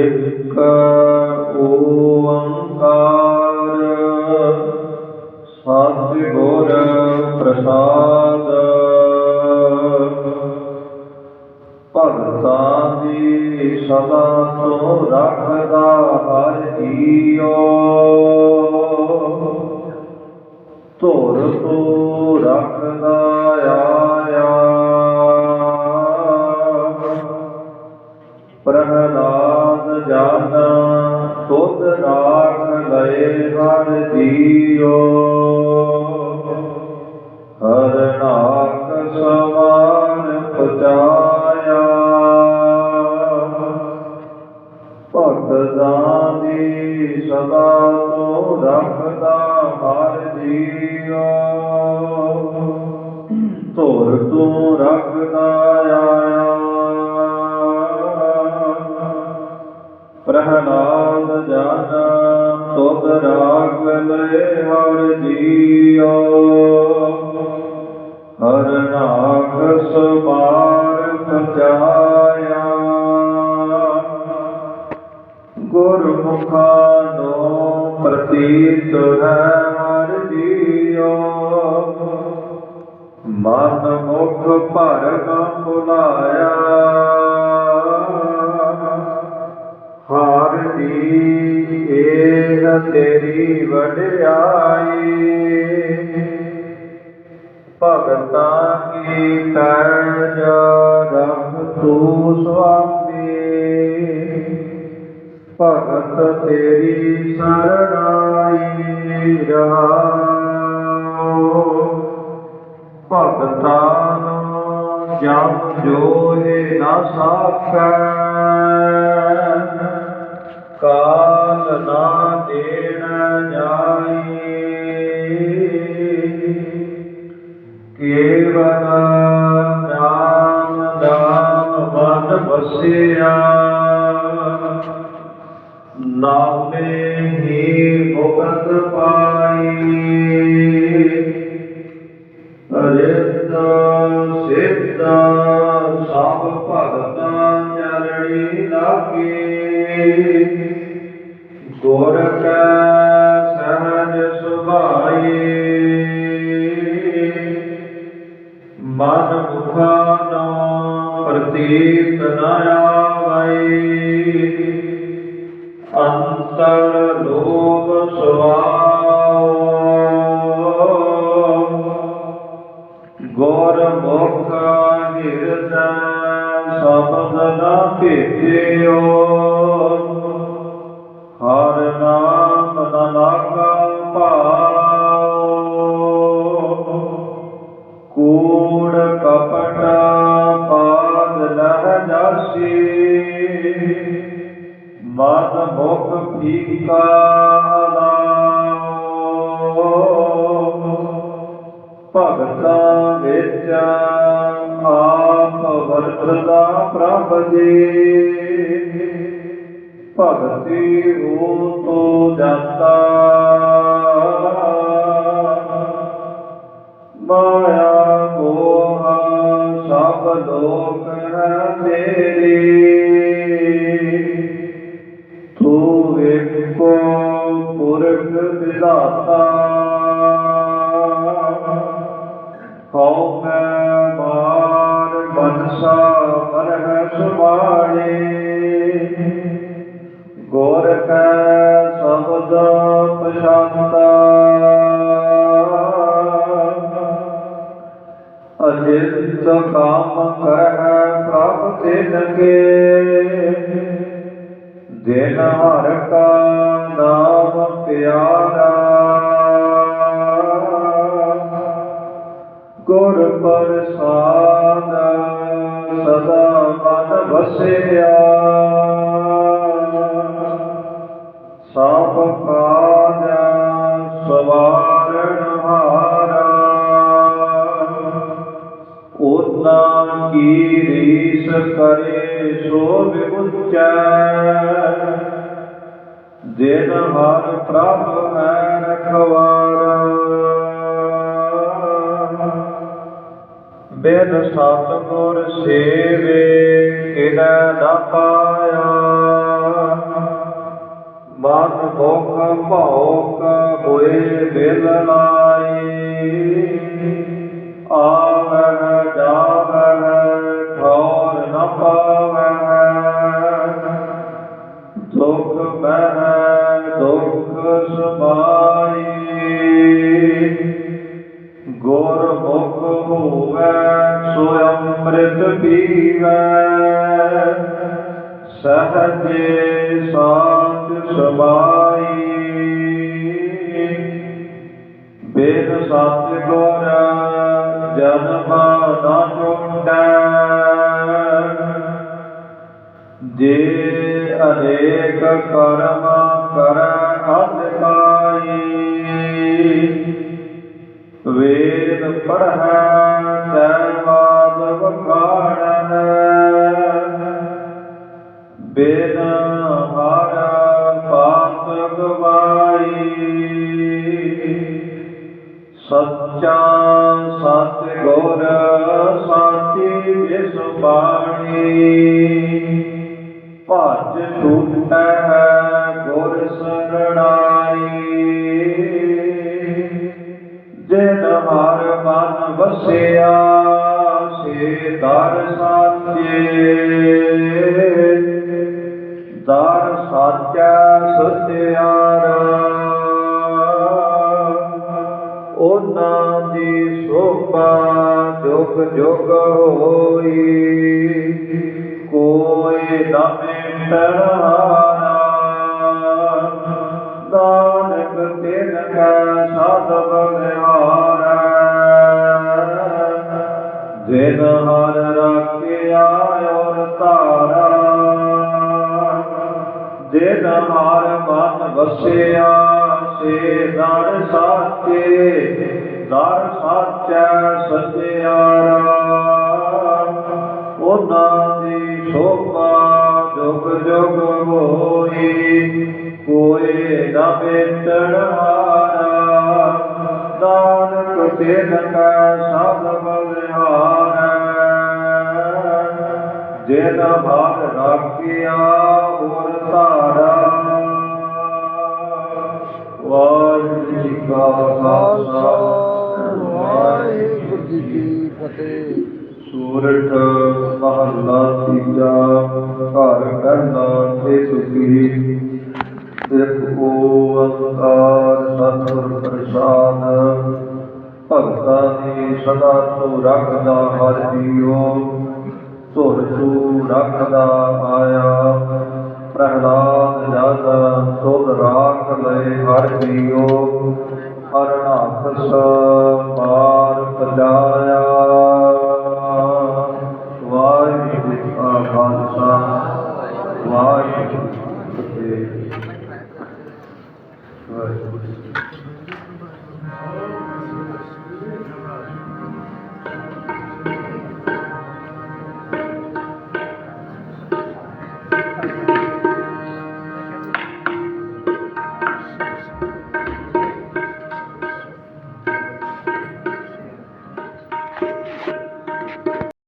ਇਕ ਓੰਕਾਰ। ਸਤਿਗੁਰ ਪ੍ਰਸਾਦ। ਭਗਤਾਂ ਦੀ ਸਦਾ ਤੋਂ ਰੱਖਦਾ ਹਰ ਜੀਓ ਧੁਰ ਤੋਂ ਰੱਖਦਾ ਜੀਓ ਹਰ ਨਾਕ ਸਵਾਰ ਪਚਾਇਆ ਭਗਤਾਂ ਦੀ ਸਦਾ ਤੋਂ ਰੱਖਦਾ ਹਰ ਜੀਓ ਤੋਰ ਤੂੰ ਰੱਖਦਾ ਆਇਆ। ਪ੍ਰਹਲਾਦ ਜਨ ਤੁਧ ਰਾਗ ਲਏ ਹਰ ਜੀਓ ਹਰ ਨਾਖ ਸਮਾਰ ਪਚਾਇਆ ਗੁਰਮੁਖਾਂ ਨੂੰ ਪ੍ਰਤੀਤ ਹੈ ਹਰ ਜੀਓ ਮਨ ਮੁਖ ਭਰ ਭੁਲਾਇਆ ਹਰ ਦੀ ਤੇਰੀ ਵਡਿਆਈ। ਭਗਤਾਂ ਕੀ ਪੈਜ ਰਖ ਤੂ ਸੁਆਮੀ। ਭਗਤ ਤੇਰੀ ਸਰਣਾਈ ਰਹਾਉ ਭਗਤਾਂ ਨੂੰ ਜਮ ਜੋਏ ਨਾ ਸਾਖੈ ਕਾਲ ਨਾ ਦੇਣ ਜਾਈ ਕੇਵਲ ਨਾਮ ਦਾਮ ਮਨ ਵਸਿਆ। ਨਾਮੇ ਹੀ ਮੁਕਤ ਪਾਈ ਅਰਿਤ ਸਿੱਧ ਸਭ ਭਗਤਾਂ ਚਰਣੀ ਲਾਗੇ। ਗੁਰ ਕੈ ਸਹਜ ਸੁਭਾਈ। ਮਨ ਮੁਖਾ ਨੋ ਪ੍ਰਤੀਤ ਨ ਆਵਈ। ਅੰਤਰ ਲੋਭ ਸੁਆਉ ਭਗਤਾਂ ਵਿੱਚ ਆਪ ਵਰਤਦਾ ਪ੍ਰਭ ਜੀ। ਭਗਤੀ ਹੋ ਤੋ ਜਾਤਾ ਮਾਇਆ ਮੋਹ ਸਭ ਲੋਕ ਹੈ ਤੇਰੀ। ਲਗੇ ਦਿਨ ਹਰ ਕਾ ਨਾਮ ਪਿਆਰਾ। ਗੁਰ ਪ੍ਰਸਾਦ ਸਦਾ ਮਨ ਵਸਿਆ। ਕਰੇ ਸੋ ਵਿਉਚੈ ਦਿਨ ਹਰ ਪ੍ਰਭ ਹੈ ਰਖਵਾਰਾ। ਬਿਨ ਸਤਿਗੁਰ ਸੇਵੇ ਕਿਨੈ ਨਾ ਪਾਇਆ। ਮੁਖ ਭੌਕ ਹੋਏ ਬਿਲ ਲਾਈ ਆ ਠੌਰ ਨ ਪਾਵਹਿ ਦੁਖ ਬਹਿ ਦੁਖ ਸਮਾਈ ਗੁਰ ਮੁਖ ਹੋਵੈ ਸੋ ਅੰਮ੍ਰਿਤ ਪੀਵੈ ਸਹਜੇ ਸਾਚ ਸਮਾਈ ਬੇਦ ਸਤਿ ਗੁਰ ਜਨਮ ਅਨੇਕ ਕਰਮ ਕਰ ਅਧਿਕਾਈ ਵੇਦ ਪੜ੍ਹੈ ਸੈਵਾਦ ਵਖਾਣਨ ਬਿਨ ਹਰ ਪਾਤ ਗਵਾਈ। ਸੱਚਾ ਸਤ ਗੁਰ ਸਾਚੀ ਜਿਸ ਬਾਣੀ। ਭਜ ਹੈ ਗੁਰ ਸਰਣਾਈ। ਜਿਨ ਹਰ ਮਨ ਵਸਿਆ, ਸੇ ਦਰ ਸਾਚੇ। ਦਰ ਸਾਚਾ ਸਤਿਆਰਾ। ਉਹਨਾਂ ਦੀ ਸੋਭਾ ਜੁਗ ਜੁਗ ਹੋਈ। ਕੋਈ ਨਾ ਮਿਟਣਾ ਨਾਨਕ ਤਿਨ ਕੈ ਸਾਧ ਬਲਿਹਾਰੈ। ਜਿਨ ਹਰ ਰਾਖਿਆ ਔਰ ਧਾਰਾ, ਜਿਨ ਹਰ ਮਨ ਵਸਿਆ, ਸੇ ਦਰ ਸਾਚੇ, ਦਰ ਸਾਚੈ ਸਚਿਆਰਾ। ਉਹਨਾਂ ਸ਼ੋਭਾ ਜੁਗ ਜੁਗ ਹੋਈ ਕੋਈ ਨਾ ਬੇਟਣ ਹਾਰਾ। ਨਾਨਕ ਤਿਨ ਕੈ ਸਭ ਬਲਿਹਾਰੈ। ਜਿਨ ਭਾਗ ਰਾਖਿਆ, ਹੋਰ ਧਾਰਾ। ਵਾਹਿਗੁਰੂ ਜੀ ਕਾ ਖਾਲਸਾ। ਵਾਹਿਗੁਰੂ ਜੀ ਕੀ ਫਤਿਹ। ਸੂਰਠ ਮਹੱਲਾ ਤੀਜਾ, ਘਰ ਕਹਿੰਦਾ ਤੇ ਸੁਖੀ। ਇੱਕ ਓੰਕਾਰ ਸਤਿਗੁਰ ਪ੍ਰਸਾਦ, ਭਗਤਾਂ ਦੀ ਸਦਾ ਤੋਂ ਰੱਖਦਾ ਹਰ ਜੀਓ ਧੁਰ ਤੂੰ ਰੱਖਦਾ ਆਇਆ ਪ੍ਰਹਲਾਦ ਜਦ ਸੁਧ ਰਾਖ ਲਏ ਹਰ ਜੀਓ ਹਰਨਾਖਸ ਮਾਰ